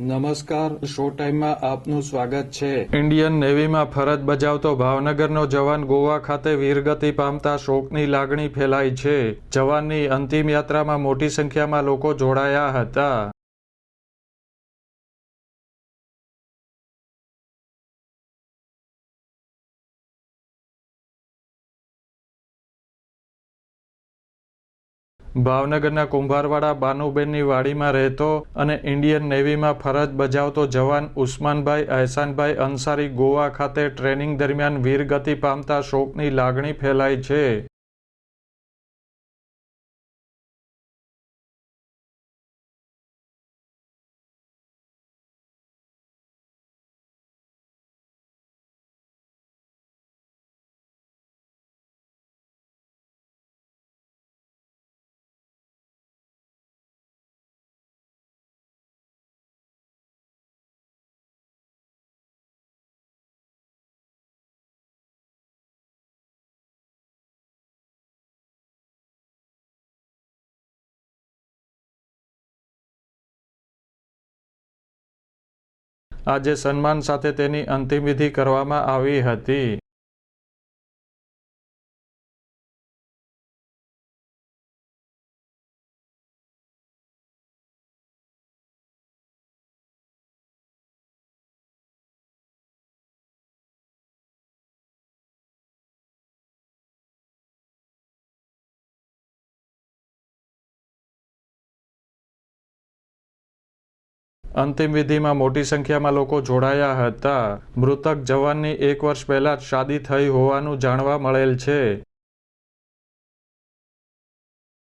નમસ્કાર, શો ટાઈમમાં આપનું સ્વાગત છે. ઇન્ડિયન નેવીમાં ફરજ બજાવતો ભાવનગરનો જવાન ગોવા ખાતે વીરગતિ પામતા શોકની લાગણી ફેલાઈ છે. જવાનની અંતિમ યાત્રામાં મોટી સંખ્યામાં લોકો જોડાયા હતા. ભાવનગરના કુંભારવાડા બાનુબેનની વાડીમાં રહેતો અને ઇન્ડિયન નેવીમાં ફરજ બજાવતો જવાન ઉસ્માનભાઈ અહેસાનભાઈ અંસારી ગોવા ખાતે ટ્રેનિંગ દરમિયાન વીરગતિ પામતા શોકની લાગણી ફેલાઈ છે. આજે સન્માન સાથે તેની અંતિમ વિધિ કરવામાં આવી હતી. અંતિમ વિધિમાં મોટી સંખ્યામાં લોકો જોડાયા હતા. મૃતક જવાનની એક વર્ષ પહેલા જ શાદી થઈ હોવાનું જાણવા મળેલ છે.